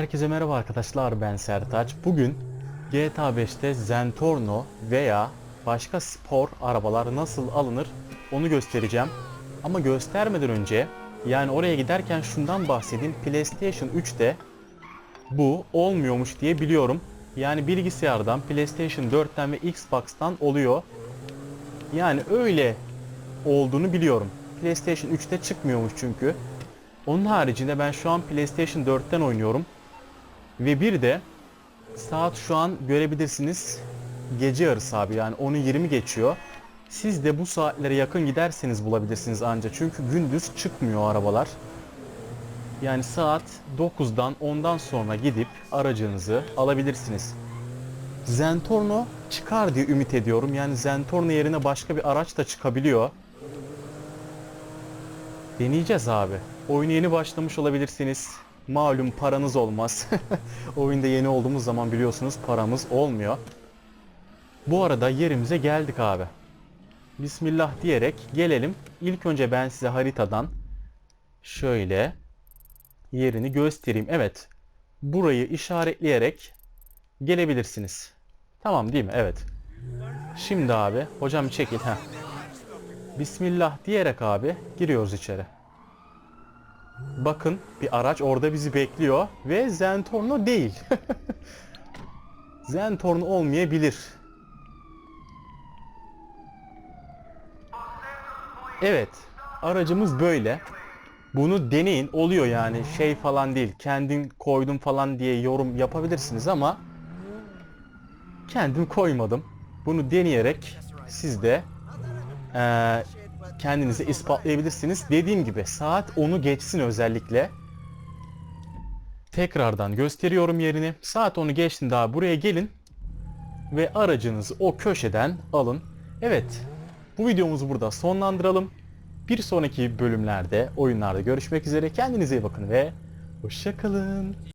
Herkese merhaba arkadaşlar ben Sertaç. Bugün GTA 5'te Zentorno veya başka spor arabalar nasıl alınır onu göstereceğim. Ama göstermeden önce yani oraya giderken şundan bahsedeyim. PlayStation 3'te bu olmuyormuş diye biliyorum. Yani bilgisayardan, PlayStation 4'ten ve Xbox'tan oluyor. Yani öyle olduğunu biliyorum. PlayStation 3'te çıkmıyormuş çünkü. Onun haricinde ben şu an PlayStation 4'ten oynuyorum. Ve bir de saat şu an görebilirsiniz gece yarısı abi yani 10'u 20 geçiyor. Siz de bu saatlere yakın giderseniz bulabilirsiniz anca. Çünkü gündüz çıkmıyor arabalar. Yani saat 9'dan 10'dan sonra gidip aracınızı alabilirsiniz. Zentorno çıkar diye ümit ediyorum. Yani Zentorno yerine başka bir araç da çıkabiliyor. Deneyeceğiz abi. Oyuna yeni başlamış olabilirsiniz. Malum paranız olmaz. Oyunda yeni olduğumuz zaman biliyorsunuz paramız olmuyor. Bu arada yerimize geldik abi. Bismillah diyerek gelelim. İlk önce ben size haritadan şöyle yerini göstereyim. Evet. Burayı işaretleyerek gelebilirsiniz. Tamam değil mi? Evet. Şimdi abi hocam çekil. Heh. Bismillah diyerek abi giriyoruz içeri. Bakın bir araç orada bizi bekliyor ve Zentorno değil. Zentorno olmayabilir. Evet, aracımız böyle. Bunu deneyin oluyor yani şey falan değil. Kendin koydum falan diye yorum yapabilirsiniz ama kendim koymadım. Bunu deneyerek siz de eee kendinize ispatlayabilirsiniz. Dediğim gibi saat 10'u geçsin özellikle. Tekrardan gösteriyorum yerini. Saat 10'u geçtiğinde daha buraya gelin ve aracınızı o köşeden alın. Evet. Bu videomuzu burada sonlandıralım. Bir sonraki bölümlerde, oyunlarda görüşmek üzere. Kendinize iyi bakın ve hoşçakalın.